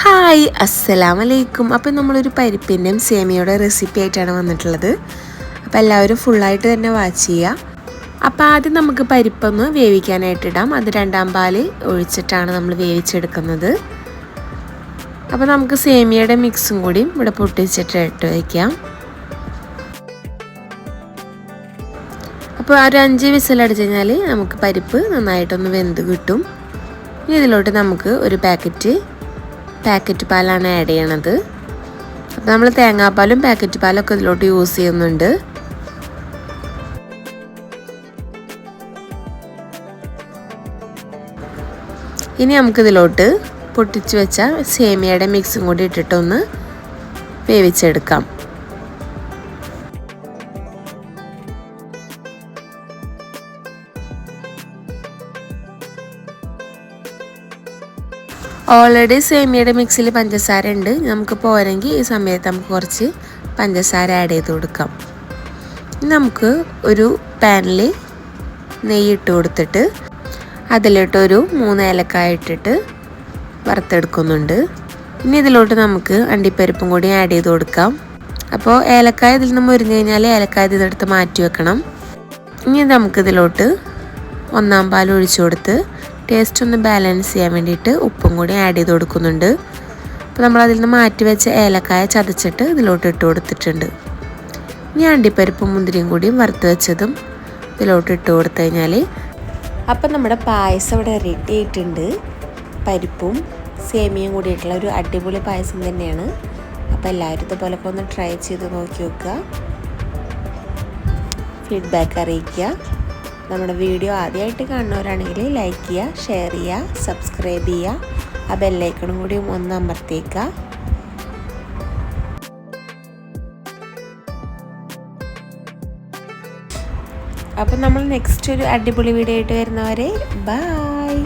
Hi അസ്സലാം വലൈക്കും അപ്പം നമ്മളൊരു പരിപ്പിന്റെയും സേമിയുടെ റെസിപ്പി ആയിട്ടാണ് വന്നിട്ടുള്ളത്. അപ്പോൾ എല്ലാവരും ഫുള്ളായിട്ട് തന്നെ വാച്ച് ചെയ്യുക. അപ്പോൾ ആദ്യം നമുക്ക് പരിപ്പൊന്ന് വേവിക്കാനായിട്ട് ഇടാം. അത് രണ്ടാം പാൽ ഒഴിച്ചിട്ടാണ് നമ്മൾ വേവിച്ചെടുക്കുന്നത്. അപ്പോൾ നമുക്ക് സേമിയയുടെ മിക്സും കൂടി ഇവിടെ പൊട്ടിച്ചിട്ട് ഇട്ട് വയ്ക്കാം അപ്പോൾ ഒരു അഞ്ച് വിസിലടിച്ച് കഴിഞ്ഞാൽ നമുക്ക് പരിപ്പ് നന്നായിട്ടൊന്ന് വെന്ത് കിട്ടും. ഇനി ഇതിലോട്ട് നമുക്ക് ഒരു പാക്കറ്റ് പാക്കറ്റ് പാലാണ് ആഡ് ചെയ്യണത്. അപ്പോൾ നമ്മൾ തേങ്ങാപ്പാലും പാക്കറ്റ് പാലൊക്കെ ഇതിലോട്ട് യൂസ് ചെയ്യുന്നുണ്ട്. ഇനി നമുക്കിതിലോട്ട് പൊട്ടിച്ചു വെച്ച സേമിയയുടെ മിക്സും കൂടി ഇട്ടിട്ടൊന്ന് വേവിച്ചെടുക്കാം. ഓൾറെഡി സേമിയയുടെ മിക്സിൽ പഞ്ചസാര ഉണ്ട്. നമുക്ക് പോരെങ്കിൽ ഈ സമയത്ത് നമുക്ക് കുറച്ച് പഞ്ചസാര ആഡ് ചെയ്ത് കൊടുക്കാം. നമുക്ക് ഒരു പാനിൽ നെയ്യ് ഇട്ട് കൊടുത്തിട്ട് അതിലിട്ടൊരു മൂന്ന് ഏലക്കായ ഇട്ടിട്ട് വറുത്തെടുക്കുന്നുണ്ട്. ഇനി ഇതിലോട്ട് നമുക്ക് അണ്ടിപ്പരിപ്പും കൂടി ആഡ് ചെയ്ത് കൊടുക്കാം. അപ്പോൾ ഏലക്കായ ഇതിൽ നിന്ന് മുരിഞ്ഞ് കഴിഞ്ഞാൽ ഏലക്കായ ഇതെടുത്ത് മാറ്റി വെക്കണം. ഇനി നമുക്കിതിലോട്ട് ഒന്നാം പാൽ ഒഴിച്ചു കൊടുത്ത് ടേസ്റ്റ് ഒന്ന് ബാലൻസ് ചെയ്യാൻ വേണ്ടിയിട്ട് ഉപ്പും കൂടി ആഡ് ചെയ്ത് കൊടുക്കുന്നുണ്ട്. അപ്പോൾ നമ്മൾ അതിൽ നിന്ന് മാറ്റി വെച്ച ഏലക്കായ ചതച്ചിട്ട് ഇതിലോട്ട് ഇട്ട് കൊടുത്തിട്ടുണ്ട്. ഇനി അണ്ടിപ്പരിപ്പും മുന്തിരിയും കൂടിയും വറുത്ത് വെച്ചതും ഇതിലോട്ട് ഇട്ട് കൊടുത്തു കഴിഞ്ഞാൽ അപ്പം നമ്മുടെ പായസം ഇവിടെ റെഡി ആയിട്ടുണ്ട്. പരിപ്പും സേമിയയും കൂടിയിട്ടുള്ള ഒരു അടിപൊളി പായസം തന്നെയാണ്. അപ്പോൾ എല്ലാവരും ഇതുപോലൊക്കെ ഒന്ന് ട്രൈ ചെയ്ത് നോക്കി നോക്കുക. ഫീഡ്ബാക്ക് അറിയിക്കുക. നമ്മുടെ വീഡിയോ ആദ്യമായിട്ട് കാണുന്നവരാണെങ്കിൽ ലൈക്ക് ചെയ്യുക ഷെയർ ചെയ്യുക സബ്സ്ക്രൈബ് ചെയ്യുക. ആ ബെല്ലൈക്കണും കൂടി ഒന്ന് അമർത്തേക്കുക അപ്പം നമ്മൾ നെക്സ്റ്റ് ഒരു അടിപൊളി വീഡിയോ ആയിട്ട് വരുന്നവരെ ബായ്